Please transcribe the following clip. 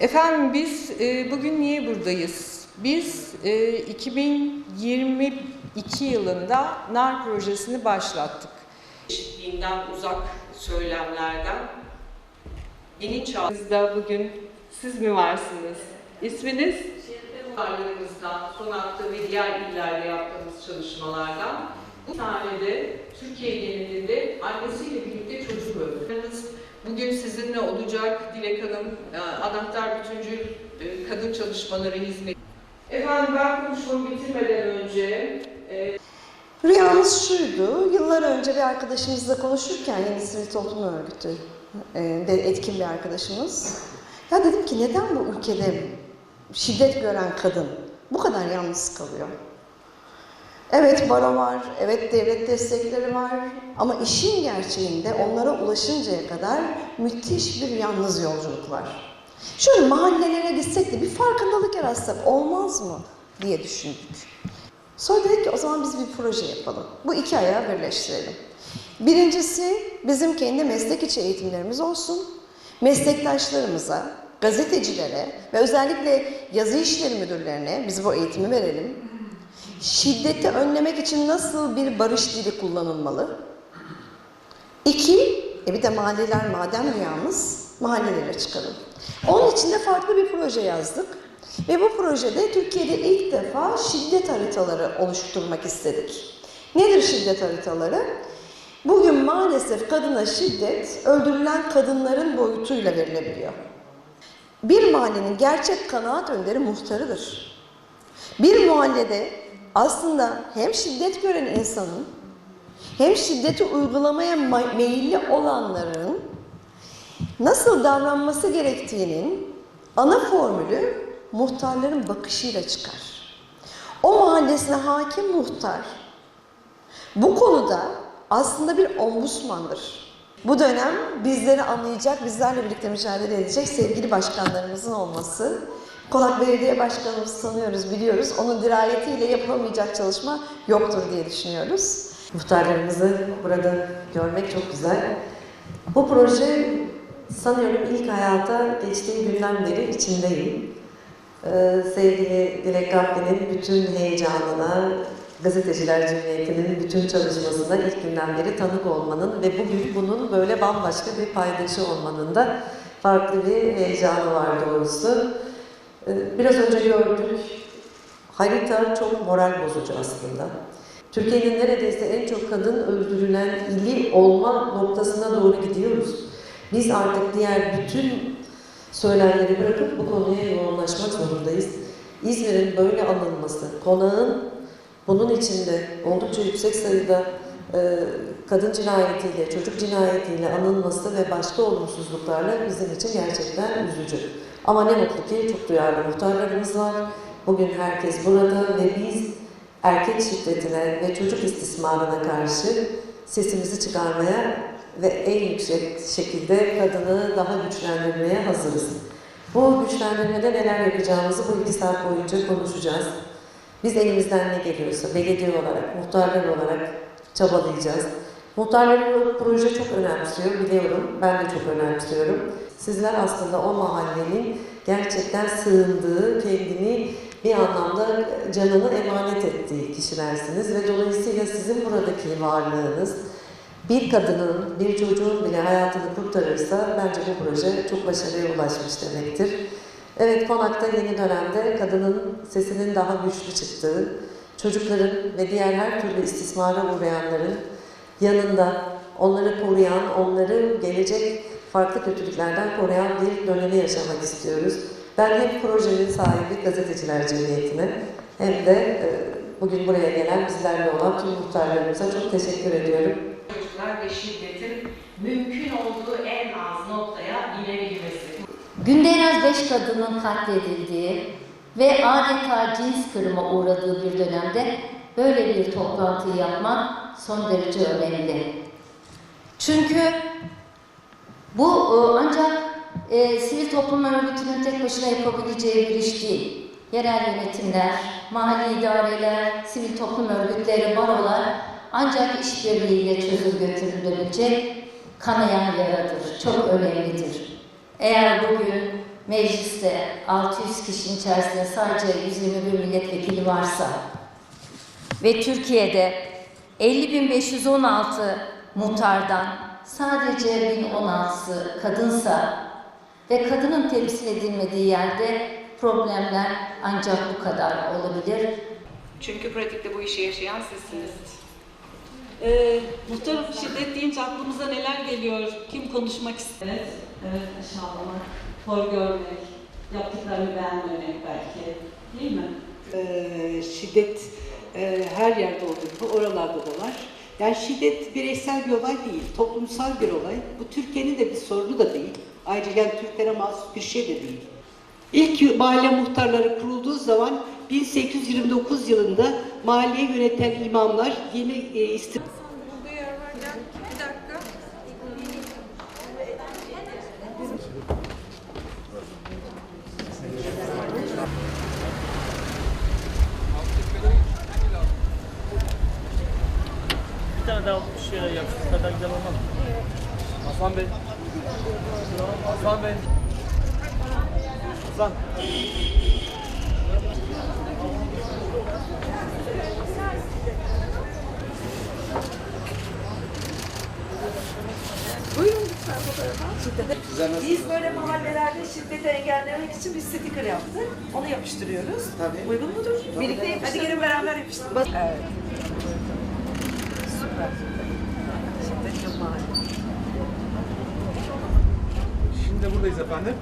Efendim biz e, bugün niye buradayız? Biz e, 2022 yılında NAR projesini başlattık. Eşitliğinden uzak söylemlerden bilinçaltımızda bugün siz mi varsınız? İsminiz? Varlığımızdan, Konak'ta ve diğer illerde yaptığımız çalışmalardan bu tane de Türkiye genelinde annesiyle birlikte çocuk öldü. Bugün sizinle olacak Dilek Hanım, e, Anahtar Bütüncül e, Kadın Çalışmaları Hizmeti. Efendim ben konuşmamı bitirmeden önce e, Rüyamız şuydu, yıllar önce bir arkadaşımızla konuşurken Yeni Sivil Toplum Örgütü e, etkin bir arkadaşımız. Ya dedim ki neden bu ülkede şiddet gören kadın bu kadar yalnız kalıyor? Evet baro var, evet devlet destekleri var ama işin gerçeğinde onlara ulaşıncaya kadar müthiş bir yalnız yolculuk var. Şöyle mahallelere gitsek de bir farkındalık yaratsak olmaz mı diye düşündük. Sonra dedik ki o zaman biz bir proje yapalım. Bu iki ayağı birleştirelim. Birincisi bizim kendi meslek içi eğitimlerimiz olsun. Meslektaşlarımıza, gazetecilere ve özellikle yazı işleri müdürlerine biz bu eğitimi verelim. Şiddeti önlemek için nasıl bir barış dili kullanılmalı? İki, e bir de mahalleler madem rüyamız, mahallelere çıkalım. Onun için de farklı bir proje yazdık. Ve bu projede Türkiye'de ilk defa şiddet haritaları oluşturmak istedik. Nedir şiddet haritaları? Bugün maalesef kadına şiddet öldürülen kadınların boyutuyla verilebiliyor. Bir mahallenin gerçek kanaat önderi muhtarıdır. Bir mahallede aslında hem şiddet gören insanın hem şiddeti uygulamaya ma- meyilli olanların nasıl davranması gerektiğinin ana formülü muhtarların bakışıyla çıkar. O mahallesine hakim muhtar bu konuda aslında bir ombusmandır. Bu dönem bizleri anlayacak, bizlerle birlikte mücadele edecek sevgili başkanlarımızın olması. Konak Belediye Başkanımızı tanıyoruz, biliyoruz. Onun dirayetiyle yapılamayacak çalışma yoktur diye düşünüyoruz. Muhtarlarımızı burada görmek çok güzel. Bu proje sanıyorum ilk hayata geçtiği günden beri içindeyim. Ee, sevgili Dilek Gabbe'nin bütün heyecanına, Gazeteciler Cemiyeti'nin bütün çalışmasına ilk günden beri tanık olmanın ve bugün bunun böyle bambaşka bir paydaşı olmanın da farklı bir heyecanı var doğrusu. Ee, Biraz önce gördük, harita çok moral bozucu aslında. Türkiye'nin neredeyse en çok kadın öldürülen ili olma noktasına doğru gidiyoruz. Biz artık diğer bütün söylemleri bırakıp bu konuya yoğunlaşmak zorundayız. İzmir'in böyle alınması, konağın bunun içinde oldukça yüksek sayıda e, kadın cinayetiyle, çocuk cinayetiyle anılması ve başka olumsuzluklarla bizim için gerçekten üzücü. Ama ne mutlu ki çok duyarlı muhtarlarımız var. Bugün herkes burada ve biz erkek şiddetine ve çocuk istismarına karşı sesimizi çıkarmaya ve en yüksek şekilde kadını daha güçlendirmeye hazırız. Bu güçlendirmede neler yapacağımızı bu iki saat boyunca konuşacağız. Biz elimizden ne geliyorsa belediye olarak, muhtarlar olarak çabalayacağız. Muhtarların bu proje çok önemsiyor, biliyorum. Ben de çok önemsiyorum. Sizler aslında o mahallenin gerçekten sığındığı, kendini bir anlamda canını emanet ettiği kişilersiniz ve dolayısıyla sizin buradaki varlığınız bir kadının, bir çocuğun bile hayatını kurtarırsa bence bu proje çok başarıya ulaşmış demektir. Evet, Konak'ta yeni dönemde kadının sesinin daha güçlü çıktığı, çocukların ve diğer her türlü istismara uğrayanların yanında onları koruyan, onları gelecek farklı kötülüklerden koruyan bir dönemi yaşamak istiyoruz. Ben hem projenin sahibi Gazeteciler Cemiyeti'ne hem de e, bugün buraya gelen bizlerle olan tüm muhtarlarımıza çok teşekkür ediyorum. çocuklar ve şiddetin mümkün olduğu en az noktaya inebilmesi. Günde en az beş kadının katledildiği ve adeta cins kırıma uğradığı bir dönemde böyle bir toplantıyı yapmak son derece önemli. Çünkü bu e, ancak e, sivil toplum örgütünün tek başına yapabileceği bir iş değil. Yerel yönetimler, mahalli idareler, sivil toplum örgütleri, barolar ancak işbirliğiyle çözüm götürülebilecek kanayan yaradır. Çok önemlidir. Eğer bugün mecliste 600 kişinin içerisinde sadece 121 milletvekili varsa ve Türkiye'de 50.516 muhtardan sadece 1016'sı kadınsa ve kadının temsil edilmediği yerde problemler ancak bu kadar olabilir. Çünkü pratikte bu işi yaşayan sizsiniz. Ee, muhtarım şiddet deyince aklımıza neler geliyor? Kim konuşmak ister? Evet, evet aşağılamak, hor görmek, yaptıklarını beğenmemek belki. Değil mi? Ee, şiddet e, her yerde olduğu gibi oralarda da var. Yani şiddet bireysel bir olay değil, toplumsal bir olay. Bu Türkiye'nin de bir sorunu da değil. Ayrıca yani Türklere mahsus bir şey de değil. İlk mahalle muhtarları kurulduğu zaman 1829 yılında mahalleyi yöneten imamlar yeni e, istifa Bir tane daha bir şey yapsın. Bu kadar güzel olmaz mı? Hasan Bey. Hasan Bey. Hasan. Biz böyle mahallelerde şiddeti engellemek için bir sticker yaptık. Onu yapıştırıyoruz. Tabii. Uygun mudur? Birlikte yapıştıralım. Hadi gelin beraber yapıştıralım. Evet. Süper. Şiddet yok mahalle. Şimdi buradayız efendim.